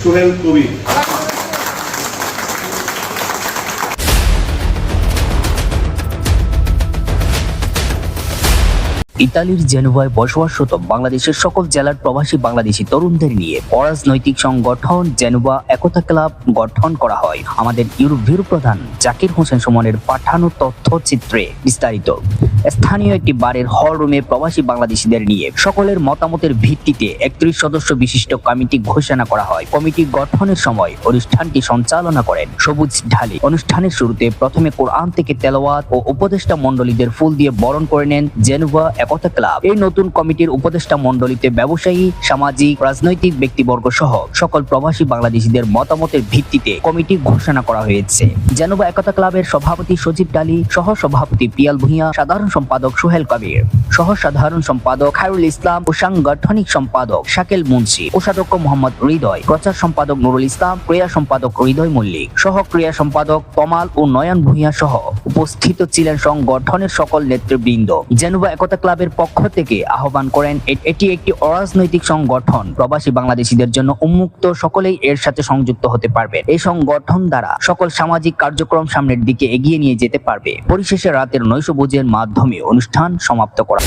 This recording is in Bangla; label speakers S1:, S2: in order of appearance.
S1: সোহেল কবির
S2: ইতালির জেনুভায় বসবাসরত বাংলাদেশের সকল জেলার প্রবাসী বাংলাদেশি তরুণদের নিয়ে অরাজনৈতিক সংগঠন জেনুভা একতা ক্লাব গঠন করা হয়। আমাদের ইউরোপীয় প্রধান জাকির হোসেন সুমনের পাঠানো তথ্যচিত্রে বিস্তারিত। স্থানীয় একটি বারের হল রুমে প্রবাসী বাংলাদেশিদের নিয়ে সকলের মতামতের ভিত্তিতে একত্রিশ সদস্য বিশিষ্ট কমিটি ঘোষণা করা হয়। কমিটি গঠনের সময় অনুষ্ঠানটি সঞ্চালনা করেন সবুজ ঢালি। অনুষ্ঠানের শুরুতে প্রথমে কোরআন থেকে তেলাওয়াত ও উপদেষ্টা মন্ডলীদের ফুল দিয়ে বরণ করে নেন জেনুভা একতা ক্লাব। এই নতুন কমিটির উপদেষ্টা মন্ডলীতে ব্যবসায়ী, সামাজিক, রাজনৈতিক ব্যক্তিবর্গ সহ সকল প্রবাসী বাংলাদেশিদের মতামতের ভিত্তিতে কমিটি ঘোষণা করা হয়েছে। জেনুভা একতা ক্লাবের সভাপতি সজীব ডালি সহ সভাপতি পিয়াল ভূঁইয়া, সাধারণ সম্পাদক সোহেল কবির সহ সাধারণ সম্পাদক খায়রুল ইসলাম, ও সাংগঠনিক সম্পাদক শাকিল মুন্সি, কোষাধ্যক্ষ মোহাম্মদ হৃদয়, প্রচার সম্পাদক নুরুল ইসলাম, ক্রিয়া সম্পাদক হৃদয় মল্লিক, সহ ক্রিয়া সম্পাদক তমাল ও নয়ন ভূঁইয়া সহ উপস্থিত ছিলেন সংগঠনের সকল নেতৃবৃন্দ। জেনুভা একতা ক্লাবের পক্ষ থেকে আহ্বান করেন এটি একটি অরাজনৈতিক সংগঠন। প্রবাসী বাংলাদেশিদের জন্য উন্মুক্ত সকলেই এর সাথে সংযুক্ত হতে পারবে। এই সংগঠন দ্বারা সকল সামাজিক কার্যক্রম সামনের দিকে এগিয়ে নিয়ে যেতে পারবে। পরিশেষে রাতের নৈশভোজের মাধ্যমে অনুষ্ঠান সমাপ্ত করা